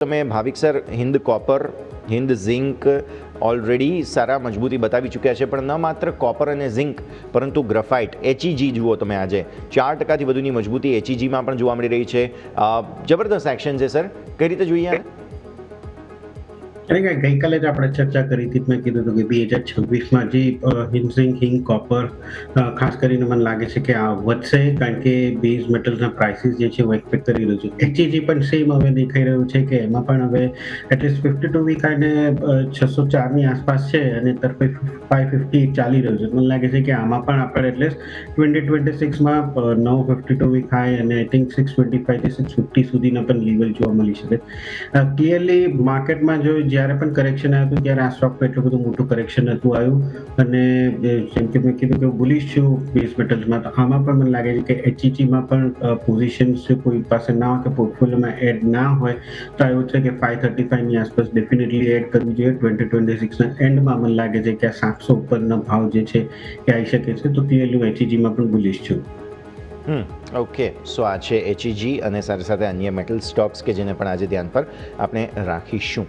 તમે Bhavik sir, Hind copper, Hind zinc already સારા મજબૂતી બતાવી ચૂક્યા છે, પણ ન માત્ર કોપર અને ઝિંક, પરંતુ ગ્રફાઇટ એચઈજી જુઓ તમે આજે. ચાર ટકાથી વધુની મજબૂતી એચઈજીમાં પણ જોવા મળી રહી છે. જબરદસ્ત એક્શન છે, સર. કઈ રીતે જોઈએ? અને કે ગઈકાલે જ આપણે ચર્ચા કરી હતી, મેં કીધું હતું કે બે હજાર છવ્વીસમાં જે હિમઝિંગ હિંગ કોપર ખાસ કરીને મને લાગે છે કે આ વધશે કારણ કે બેઝ મેટલ્સના પ્રાઇસીસ જે છે એ એક્સપેક્ટ કરી રહ્યું છે. એચઈજી પણ સેમ હવે દેખાઈ રહ્યું છે કે એમાં પણ હવે એટલીસ્ટ ફિફ્ટી ટુ વીક અને છસો ચારની આસપાસ છે અને તરફે ફાઈવ ફિફ્ટી ચાલી રહ્યું છે. મને લાગે છે કે આમાં પણ આપણે એટલીસ્ટ ટ્વેન્ટી ટ્વેન્ટી સિક્સમાં નવ ફિફ્ટી ટુ વીક હાઈ અને આઈ થિંક સિક્સ ટ્વેન્ટી ફાઈવથી સિક્સ ફિફ્ટી સુધીના પણ લેવલ જોવા મળી શકે. ક્લિયરલી માર્કેટમાં જો જ્યારે પણ કરેક્શન આવ્યું હતું, ત્યારે આ સ્ટોકમાં એટલું બધું મોટું કરેક્શન નહોતું આવ્યું. અને જેમ કે મેં કીધું કે બુલિશ છું બેઝ મેટલ્સમાં તો આમાં પણ મને લાગે છે કે એચઈટીમાં પણ પોઝિશન્સ કોઈ પાસે ના હોય કે પોર્ટફોલિયોમાં એડ ના હોય, તો એવું છે કે ફાઈવ થર્ટી ફાઈવની આસપાસ ડેફિનેટલી એડ કરવી જોઈએ. ટ્વેન્ટી ટ્વેન્ટી સિક્સના એન્ડમાં મને લાગે છે કે આ સાતસો ઉપરના ભાવ જે છે એ આવી શકે છે, તો હું એચઈજીમાં પણ બુલિશ છું. ઓકે સો આ છે એચઈજી અને સાથે સાથે અન્ય મેટલ સ્ટોક્સ કે જેને પણ આજે ધ્યાન પર આપણે રાખીશું.